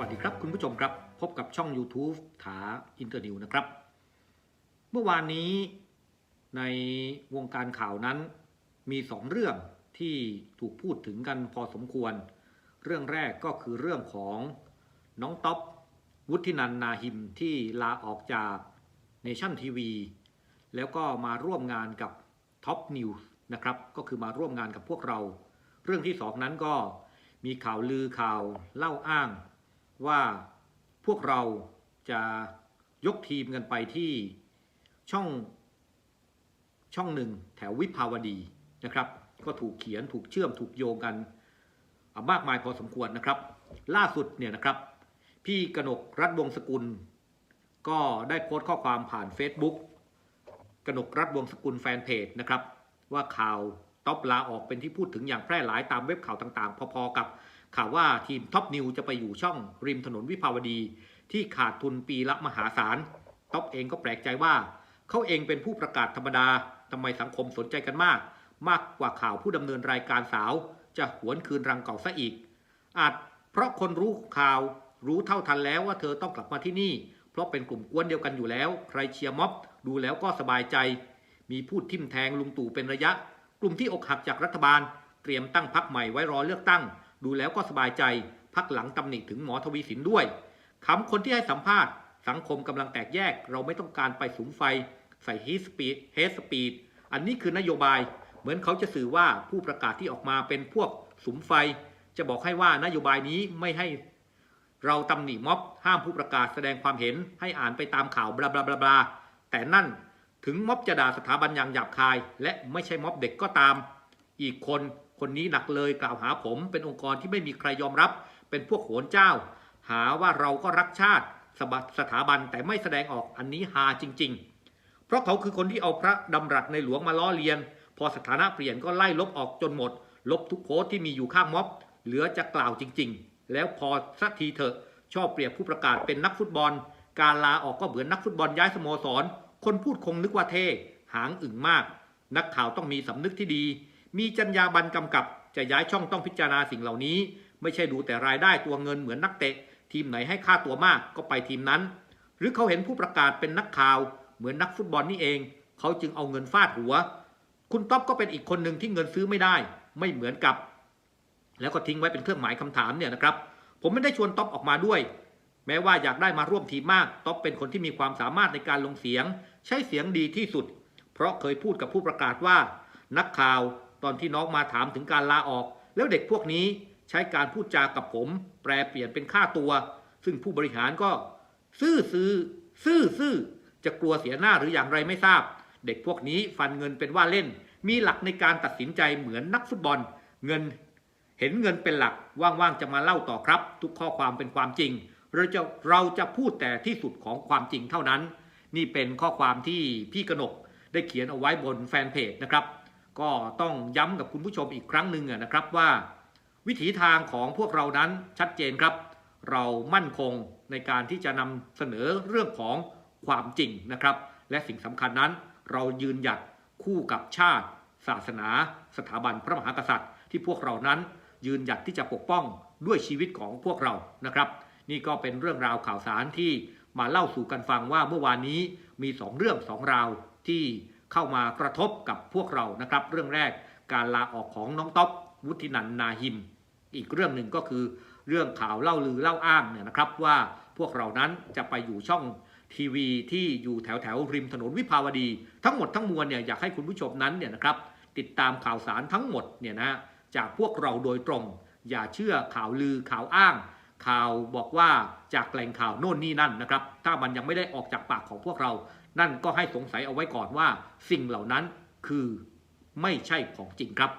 วัสดีครับคุณผู้ชมครับ พบกับช่อง YouTube ถาอินเตอร์นิวนะครับ เมื่อวานนี้ในวงการข่าวนั้นมีสองเรื่องที่ถูกพูดถึงกันพอสมควร เรื่องแรกก็คือเรื่องของน้องต๊อปวุฒินันนาหิมที่ลาออกจากเนชั่นทีวีแล้วก็มาร่วมงานกับท็อปนิวส์นะครับ ก็คือมาร่วมงานกับพวกเรา เรื่องที่สองนั้นก็มีข่าวลือข่าวเล่าอ้าง ว่าพวกเราจะยกทีมกันไปที่ช่องช่องหนึ่งแถววิภาวดีนะครับ ก็ถูกเขียนถูกเชื่อมถูกโยงกันมากมายพอสมควรนะครับ ล่าสุดเนี่ยนะครับ พี่กนกรัฐวงศ์สกุล ก็ได้โพสต์ข้อความผ่าน Facebook กนกรัฐวงศ์สกุลแฟนเพจนะครับ ว่าข่าวท็อปลาออกเป็นที่พูดถึงอย่างแพร่หลายตามเว็บข่าวต่างๆ พอๆกับ ข่าวว่าทีมท็อปนิวจะไปอยู่ช่องริมถนนวิภาวดี ที่ขาดทุนปีละมหาศาลท็อปเองก็แปลกใจว่า เขาเองเป็นผู้ประกาศธรรมดาทำไมสังคมสนใจกันมาก มากกว่าข่าวผู้ดำเนินรายการสาว จะหวนคืนรังเก่าซะอีก อาจเพราะคนรู้ข่าวรู้เท่าทันแล้วว่าเธอต้องกลับมาที่นี่ เพราะเป็นกลุ่มกวนเดียวกันอยู่แล้ว ใครเชียร์ม็อบ ดูแล้วก็สบายใจ มีพูดทิมแทงลุงตู่เป็นระยะ กลุ่มที่อกหักจากรัฐบาล เตรียมตั้งพักใหม่ไว้รอเลือกตั้ง ดูแล้วก็สบายใจ พักหลังตำหนิถึงหมอทวีสินด้วยคำคนที่ให้สัมภาษณ์ สังคมกำลังแตกแยก เราไม่ต้องการไปสุมไฟ ใส่ฮีสปีดเฮสปีดอันนี้คือนโยบาย เหมือนเขาจะสื่อว่าผู้ประกาศที่ออกมาเป็นพวกสุมไฟ จะบอกให้ว่านโยบายนี้ไม่ให้ เราตำหนิม็อบห้ามผู้ประกาศแสดงความเห็นให้อ่านไปตามข่าวบลาบลาบลาบลาแต่นั่นถึงม็อบจะด่าสถาบันอย่างหยาบคาย และไม่ใช่ม็อบเด็กก็ตาม อีกคน คนนี้หนักเลยกล่าวหาผมเป็นองค์กรที่ไม่มีใครยอมรับ เป็นพวกโหนเจ้า หาว่าเราก็รักชาติสบัสถาบันแต่ไม่แสดงออกอันนี้ฮาจริง ๆ เพราะเขาคือคนที่เอาพระดำรัสในหลวงมาล้อเลียน พอสถานะเปลี่ยนก็ไล่ลบออกจนหมด ลบทุกโพสที่มีอยู่ข้างม็อบ เหลือจะกล่าวจริง ๆ แล้วพอสักทีเถอะชอบเปรียบผู้ประกาศเป็นนักฟุตบอล การลาออกก็เหมือนนักฟุตบอลย้ายสโมสร คนพูดคงนึกว่าเท่ หางอึ่งมาก นักข่าวต้องมีสำนึกที่ดี มีจรรยาบรรณกำกับ จะย้ายช่องต้องพิจารณาสิ่งเหล่านี้ ไม่ใช่ดูแต่รายได้ตัวเงินเหมือนนักเตะ ทีมไหนให้ค่าตัวมากก็ไปทีมนั้น หรือเขาเห็นผู้ประกาศเป็นนักข่าว เหมือนนักฟุตบอลนี่เอง เขาจึงเอาเงินฟาดหัว คุณต๊อบก็เป็นอีกคนหนึ่งที่เงินซื้อไม่ได้ ไม่เหมือนกับ แล้วก็ทิ้งไว้เป็นเครื่องหมายคำถามเนี่ยนะครับ ผมไม่ได้ชวนต๊อบออกมาด้วยแม้ว่าอยากได้มาร่วมทีมมาก ต๊อบเป็นคนที่มีความสามารถในการลงเสียง ใช้เสียงดีที่สุด เพราะเคยพูดกับผู้ประกาศว่า นักข่าว ตอนที่น้องมาถามถึงการลาออก แล้วเด็กพวกนี้ใช้การพูดจากับผม แปลเปลี่ยนเป็นค่าตัว ซึ่งผู้บริหารก็ ซื่อซื้อ ซื่อซื่อจะกลัวเสียหน้าหรืออย่างไรไม่ทราบ เด็กพวกนี้ฟันเงินเป็นว่าเล่น มีหลักในการตัดสินใจเหมือนนักฟุตบอล เงิน เห็นเงินเป็นหลักว่างๆจะมาเล่าต่อครับ ทุกข้อความเป็นความจริงเราจะเราจะพูดแต่ที่สุดของความจริงเท่านั้น นี่เป็นข้อความที่พี่กนกได้เขียนเอาไว้บนแฟนเพจนะครับ ก็ต้องย้ำกับคุณผู้ชมอีกครั้งหนึ่งอะนะครับว่า วิถีทางของพวกเรานั้นชัดเจนครับ เรามั่นคงในการที่จะนำเสนอเรื่องของความจริงนะครับ และสิ่งสำคัญนั้น เรายืนหยัดคู่กับชาติ ศาสนา สถาบันพระมหากษัตริย์ ที่พวกเรานั้นยืนหยัดที่จะปกป้องด้วยชีวิตของพวกเรานะครับ นี่ก็เป็นเรื่องราวข่าวสารที่มาเล่าสู่กันฟังว่าเมื่อวานนี้มีสองเรื่องสองราวที่ เข้ามากระทบกับพวกเรานะครับ เรื่องแรกการลาออกของน้องต๊อบวุฒินันนาหิม อีกเรื่องหนึ่งก็คือเรื่องข่าวเล่าลือเล่าอ้างเนี่ยนะครับ ว่าพวกเรานั้นจะไปอยู่ช่องทีวีที่อยู่แถวแถวริมถนนวิภาวดี ทั้งหมดทั้งมวลเนี่ยอยากให้คุณผู้ชมนั้นเนี่ยนะครับ ติดตามข่าวสารทั้งหมดเนี่ยนะจากพวกเราโดยตรง อย่าเชื่อข่าวลือข่าวอ้าง ข่าวบอกว่าจากแหล่งข่าวโน่นนี่นั่นนะครับ ถ้ามันยังไม่ได้ออกจากปากของพวกเรา นั่นก็ให้สงสัยเอาไว้ก่อนว่า สิ่งเหล่านั้นคือไม่ใช่ของจริงครับ